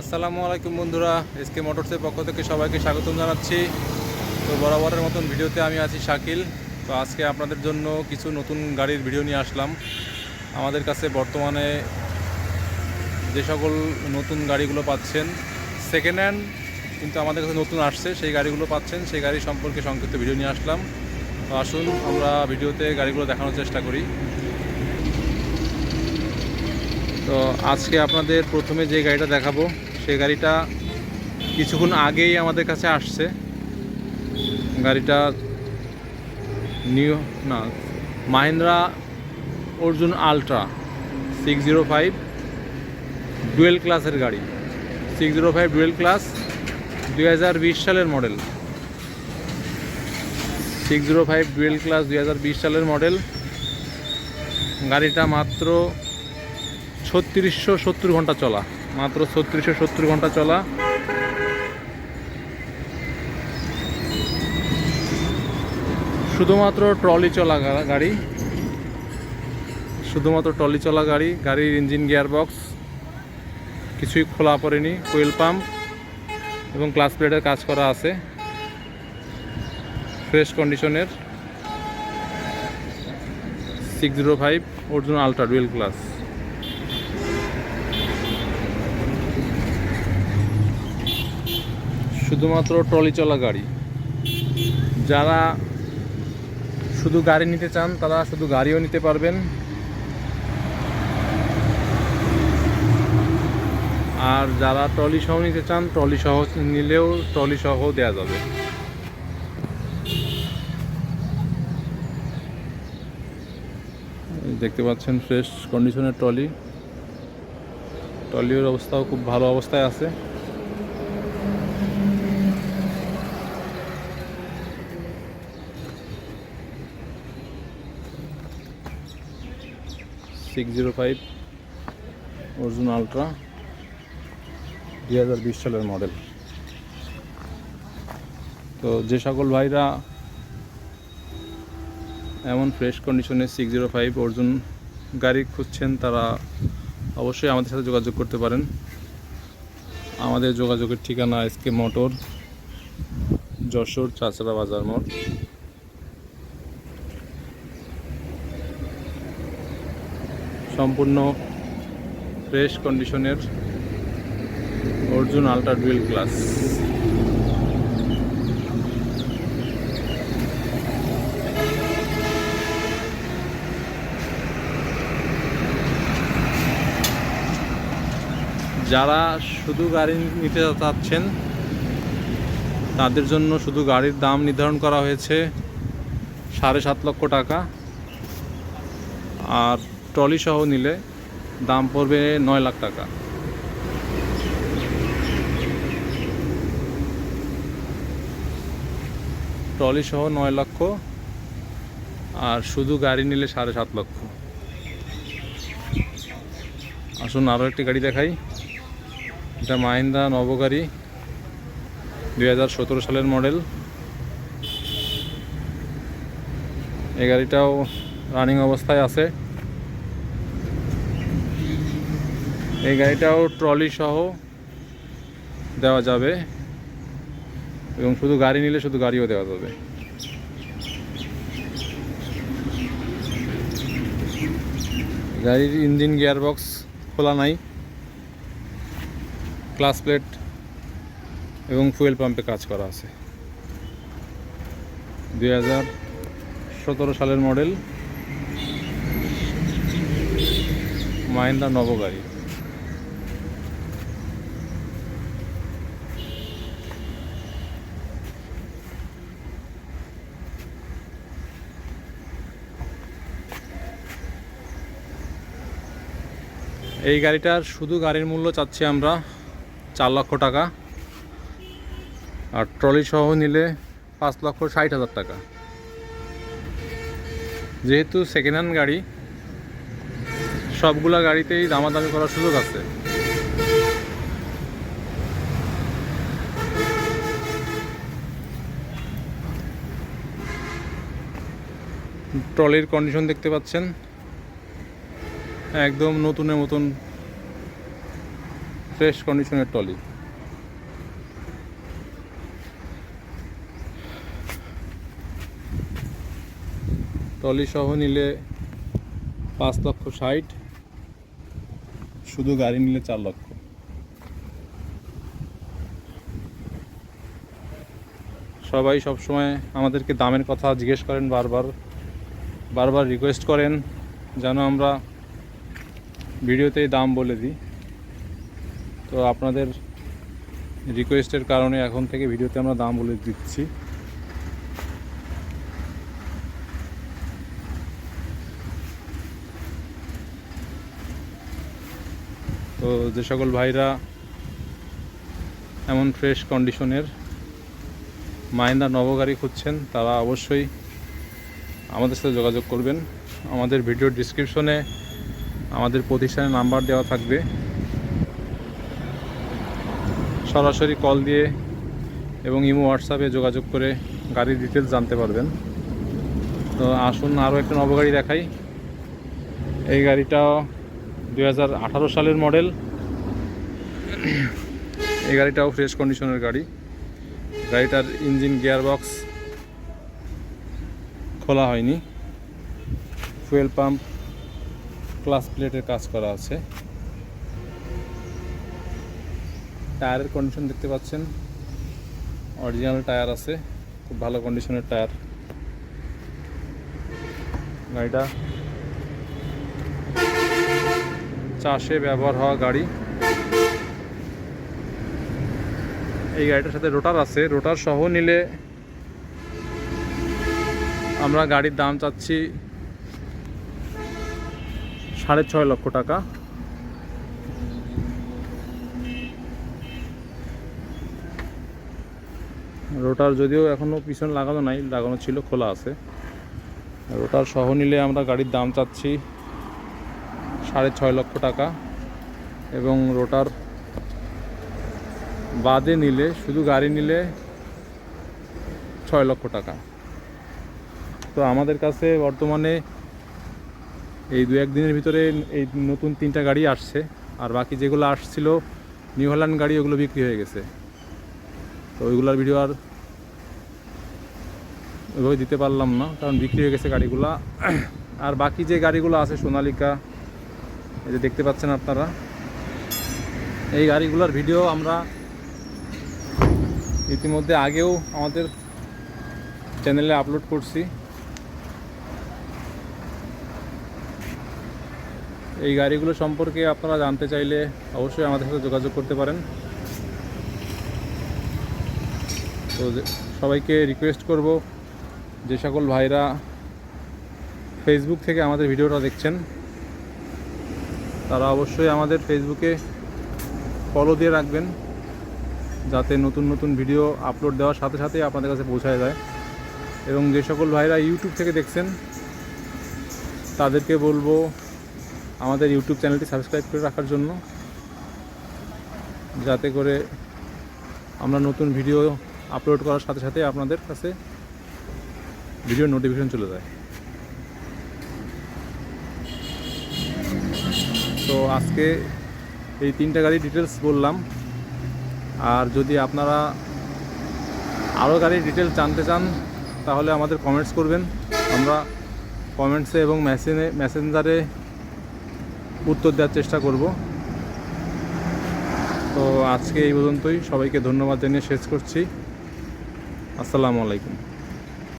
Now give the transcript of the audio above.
আসসালামু আলাইকুম বন্ধুরা এসকে মোটরসের পক্ষ থেকে সবাইকে স্বাগতম জানাচ্ছি। তো বরাবরের মতন ভিডিওতে আমি আছি শাকিল। তো আজকে আপনাদের জন্য কিছু নতুন গাড়ির ভিডিও নিয়ে আসলাম। আমাদের কাছে বর্তমানে যে সকল নতুন গাড়িগুলো পাচ্ছেন সেকেন্ড হ্যান্ড কিন্তু আমাদের কাছে নতুন আসছে, সেই গাড়িগুলো পাচ্ছেন, সেই গাড়ি সম্পর্কে সংক্ষিপ্ত ভিডিও নিয়ে আসলাম। তো আসুন আমরা ভিডিওতে গাড়িগুলো দেখানোর চেষ্টা করি। তো আজকে আপনাদের প্রথমে যে গাড়িটা দেখাবো সেই গাড়িটা কিছুক্ষণ আগেই আমাদের কাছে আসছে। গাড়িটা নিউ, না, Mahindra Arjun ultra six zero five dual ক্লাসের গাড়ি। Six zero five dual class দুই হাজার বিশ সালের model. Six zero five dual class দুই হাজার বিশ সালের মডেল। গাড়িটা মাত্র ছত্রিশশো সত্তর ঘণ্টা চলা। মাত্র ছত্রিশশো সত্তর ঘণ্টা চলা। শুধুমাত্র ট্রলি চলা গাড়ি। শুধুমাত্র ট্রলি চলা গাড়ি, গাড়ির ইঞ্জিন গিয়ার বক্স কিছুই খোলা পড়েনি কোয়েল পাম্প এবং ক্লাস প্লেটের কাজ করা আছে। ফ্রেশ কন্ডিশনের six zero five Arjun ultra dual class শুধুমাত্র ট্রলি চলা গাড়ি। যারা শুধু গাড়ি নিতে চান, তারা শুধু গাড়িও নিতে পারবেন। আর যারা ট্রলি সহ নিতে চান, ট্রলি সহ নিলেও ট্রলি সহ দেওয়া যাবে। দেখতে পাচ্ছেন ফ্রেশ কন্ডিশনের ট্রলি। ট্রলির অবস্থাও খুব ভালো অবস্থায় আছে। Six zero five Arjun ultra দুই হাজার বিশ সালের মডেল তো যে সকল ভাইরা এমন ফ্রেশ কন্ডিশনে সিক্স জিরো ফাইভ অর্জুন গাড়ি খুঁজছেন, তারা অবশ্যই আমাদের সাথে যোগাযোগ করতে পারেন। আমাদের যোগাযোগের ঠিকানা এসকে মোটর, যশোর চাচড়া বাজার মোড়। সম্পূর্ণ ফ্রেশ কন্ডিশনের অর্জুন আলট্রা ডুয়েল ক্লাস যারা শুধু গাড়ি নিতে চাচ্ছেন, তাদের জন্য শুধু গাড়ির দাম নির্ধারণ করা হয়েছে সাড়ে সাত লক্ষ টাকা। আর ট্রলি সহ নিলে দাম পড়বে নয় লাখ টাকা। ট্রলি সহ নয় লক্ষ, আর শুধু গাড়ি নিলে সাড়ে সাত লক্ষ। আসুন আরও একটি গাড়ি দেখাই। এটা মাহিন্দ্রা নবগাড়ি, দুই হাজার সতেরো সালের মডেল। এই গাড়িটাও রানিং অবস্থায় আছে। এই গাড়িটাও ট্রলি সহ দেওয়া যাবে এবং শুধু গাড়ি নিলে শুধু গাড়িও দেওয়া যাবে। গাড়ির ইঞ্জিন গিয়ারবক্স খোলা নাই ক্লাস প্লেট এবং ফুয়েল পাম্পে কাজ করা আছে। দুই হাজার সতেরো সালের মডেল মাহিন্দ্রা নবগাড়ি। এই গাড়িটার শুধু গাড়ির মূল্য চাচ্ছি আমরা চার লক্ষ টাকা। আর ট্রলি সহ নিলে পাঁচ লক্ষ ষাট হাজার টাকা। যেহেতু সেকেন্ড হ্যান্ড গাড়ি, সবগুলা গাড়িতেই দামাদামি করার সুযোগ আছে। ট্রলির কন্ডিশন দেখতে পাচ্ছেন। একদম নতুনের মতন ফ্রেশ কন্ডিশনের টলি। টলি সহ নিলে পাঁচ লক্ষ ষাট। শুধু গাড়ি নিলে চার লক্ষ। সবাই সবসময় আমাদেরকে দামের কথা জিজ্ঞেস করেন, বারবার বারবার রিকোয়েস্ট করেন, যেন আমরা ভিডিওতেই দাম বলে দিই। তো আপনাদের রিকোয়েস্টের কারণে এখন থেকে ভিডিওতে আমরা দাম বলে দিচ্ছি। তো যে সকল ভাইরা এমন ফ্রেশ কন্ডিশনের মাইন্দা নবগাড়ি খুঁজছেন, তারা অবশ্যই আমাদের সাথে যোগাযোগ করবেন। আমাদের ভিডিওর ডিসক্রিপশনে আমাদের প্রতিষ্ঠানের নাম্বার দেওয়া থাকবে। সরাসরি কল দিয়ে এবং ইমো হোয়াটসঅ্যাপে যোগাযোগ করে গাড়ির ডিটেলস জানতে পারবেন। তো আসুন আরও একটা নবগাড়ি দেখাই। এই গাড়িটাও দু হাজার আঠারো সালের মডেল এই গাড়িটাও ফ্রেশ কন্ডিশনের গাড়ি। গাড়িটার ইঞ্জিন গিয়ারবক্স খোলা হয়নি। ফুয়েল পাম্প ক্লাস প্লেটের কাজ করা আছে। টায়ারের কন্ডিশন দেখতে পাচ্ছেন। অরিজিনাল টায়ার আছে, খুব ভালো কন্ডিশনের টায়ার গাড়িটা চাষে ব্যবহার হওয়া গাড়ি। এই গাড়িটার সাথে রোটার আছে। রোটার সহ নিলে আমরা গাড়ির দাম চাচ্ছি সাড়ে ছয় লক্ষ টাকা। রোটার যদিও এখনও পিছন লাগানো নাই, লাগানো ছিল, খোলা আছে। রোটার সহ নিলে আমরা গাড়ির দাম চাচ্ছি সাড়ে ছয় লক্ষ টাকা এবং রোটার বাদে নিলে, শুধু গাড়ি নিলে ছয় লক্ষ টাকা। তো আমাদের কাছে বর্তমানে এই দু একদিনের ভিতরে এই নতুন তিনটা গাড়ি আসছে, আর বাকি যেগুলো আসছিল নিউ হল্যান্ড গাড়ি, ওগুলো বিক্রি হয়ে গেছে। তো ওইগুলোর ভিডিও আর ওইভাবে দিতে পারলাম না, কারণ বিক্রি হয়ে গেছে গাড়িগুলো। আর বাকি যে গাড়িগুলো আছে, সোনালিকা, এই যে দেখতে পাচ্ছেন আপনারা, এই গাড়িগুলোর ভিডিও আমরা ইতিমধ্যে আগেও আমাদের চ্যানেলে আপলোড করছি। এই গাড়িগুলো সম্পর্কে আপনারা জানতে চাইলে অবশ্যই আমাদের সাথে যোগাযোগ করতে পারেন। তো সবাইকে রিকোয়েস্ট করব যে সকল ভাইরা ফেসবুক থেকে আমাদের ভিডিওটা দেখছেন, তারা অবশ্যই আমাদের ফেসবুকে ফলো দিয়ে রাখবেন, যাতে নতুন নতুন ভিডিও আপলোড দেওয়ার সাথে সাথেই আপনাদের কাছে পৌঁছায় যায়। এবং যে সকল ভাইরা ইউটিউব থেকে দেখছেন, তাদেরকে বলব আমাদের ইউটিউব চ্যানেলটি সাবস্ক্রাইব করে রাখার জন্য। যাতে করে আমরা নতুন ভিডিও আপলোড করার সাথে সাথে আপনাদের কাছে ভিডিও নোটিফিকেশন চলে যায়। তো আজকে এই তিনটা গাড়ির ডিটেলস বললাম। আর যদি আপনারা আরও গাড়ির ডিটেলস জানতে চান, তাহলে আমাদের কমেন্টস করবেন। আমরা কমেন্টসে এবং মেসেজে মেসেঞ্জারে উত্তর দেওয়ার চেষ্টা করব। তো আজকে এই পর্যন্তই। সবাইকে ধন্যবাদ জানিয়ে শেষ করছি। আসসালামু আলাইকুম।